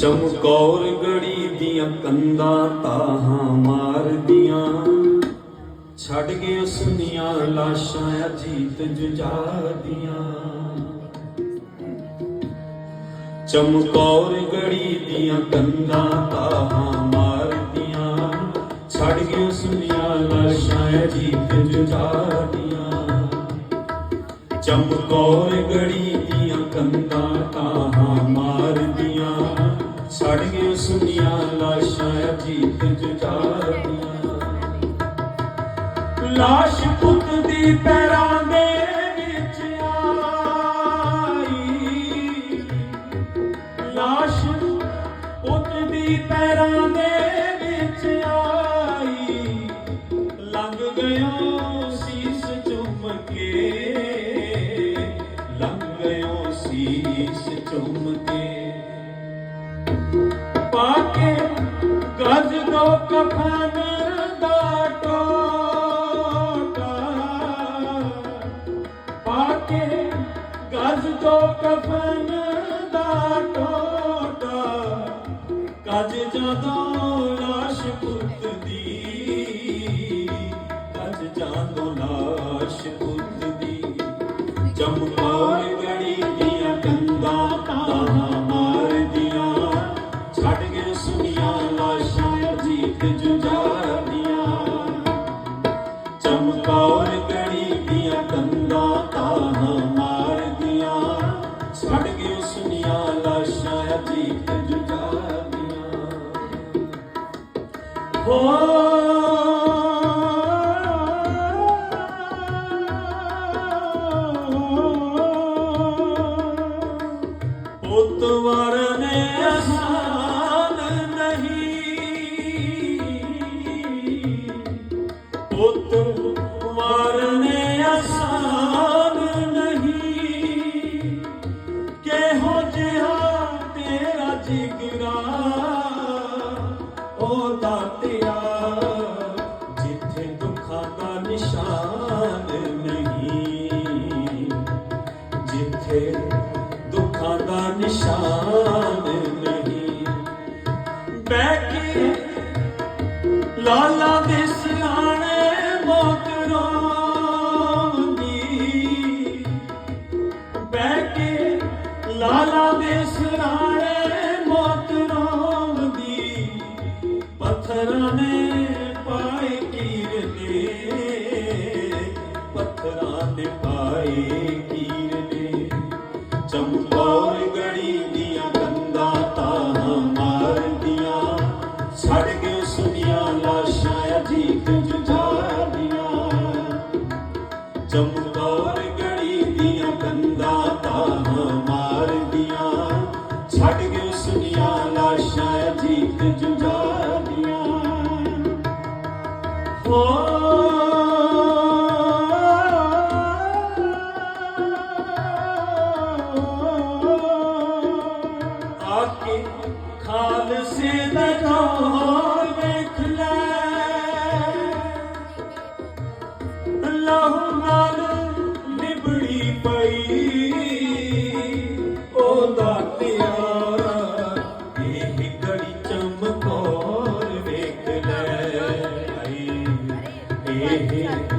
ਚਮਕੌਰ ਗੜੀ ਦੀਆਂ ਕੰਧਾਂ ਤਾਹਾਂ ਮਾਰਦੀਆਂ। ਛੱਡ ਕੇ ਉਸਨੀਆਂ ਲਾਸ਼ਾਂ ਅਜੀਤ ਜੁਝਾਰਦੀਆਂ। ਚਮਕੌਰ ਗੜੀ ਦੀਆਂ ਕੰਧਾਂ ਤਾਹਾਂ ਮਾਰਦੀਆਂ। ਛੱਡ ਕੇ ਉਸਨੀਆਂ ਲਾਸ਼ਾਂ ਅਜੀਤ ਜੁਝਾਰਦੀਆਂ। ਚਮਕੌਰ ਗੜੀ ਦੀਆਂ ਕੰਧਾਂ ਤਾਹਾਂ ਮਾਰਦੀਆਂ। ਛੱਡ ਲਾਸ਼ਾਂ ਅਜੀਤ ਜੁਝਾਰਦੀਆਂ ਲਾਸ਼ ਪੁੱਤ ਦੀ ਪੈਰਾਂ ਦੇ ਵਿੱਚ ਆਈ। ਲਾਸ਼ ਪੁੱਤ ਦੀ ਪੈਰਾਂ ਦੇ ਵਿੱਚ ਆਈ। ਲੰਘ ਗਇਓ ਸੀਸ ਗਜ ਦੋ ਕਫਨ ਦਾ ਟੋਟਾ। ਪਾ ਕੇ ਗਜ ਦੋ ਕਫਨ ਦਾ ਟੋਟਾ। ਗਜ ਜਦੋਂ ਲਾਸ਼ ਪੁੱਤ ਦੀ। ਗਜ ਜਦੋਂ ਲਾਸ਼ ਪੁੱਤ ਦੀ। ਚਮਕੌਰ ਗੜੀ ਚਮਕੌਰ ਗੜੀ ਦੀਆਂ ਕੰਦਾ ਤਾਹਾਂ ਮਾਰਦੀਆਂ। ਛੱਡ ਗਈ ਉਸ ਨੀਆਂ ਲਾਸ਼ਾਂ ਅਜੀਤ ਜੁਗਾਦੀਆਂ ਹੋ ਉਤਵਰ ਨੇ ਅਸਾਂ ਪੁੱਤ ਮਾਰਨੇ ਕਿਹੋ ਜਿਹਾ ਤੇਰਾ ਜਿਗਰਾ ਉਹ ਦਾਤਿਆ ਜਿੱਥੇ ਦੁੱਖਾਂ ਦਾ ਨਿਸ਼ਾਨ ਨਹੀਂ। ਜਿੱਥੇ ਦੇ ਸਰਾਣੇ ਮੌਤ ਰੋਂਦੀ ਪੱਥਰਾਂ ਨੇ ਆਕੇ ਖਾਲਸੇ ਦਾ ਜੋਹਰ ਵੇਖ ਲੈ। ਅੱਲਾਹ Yeah.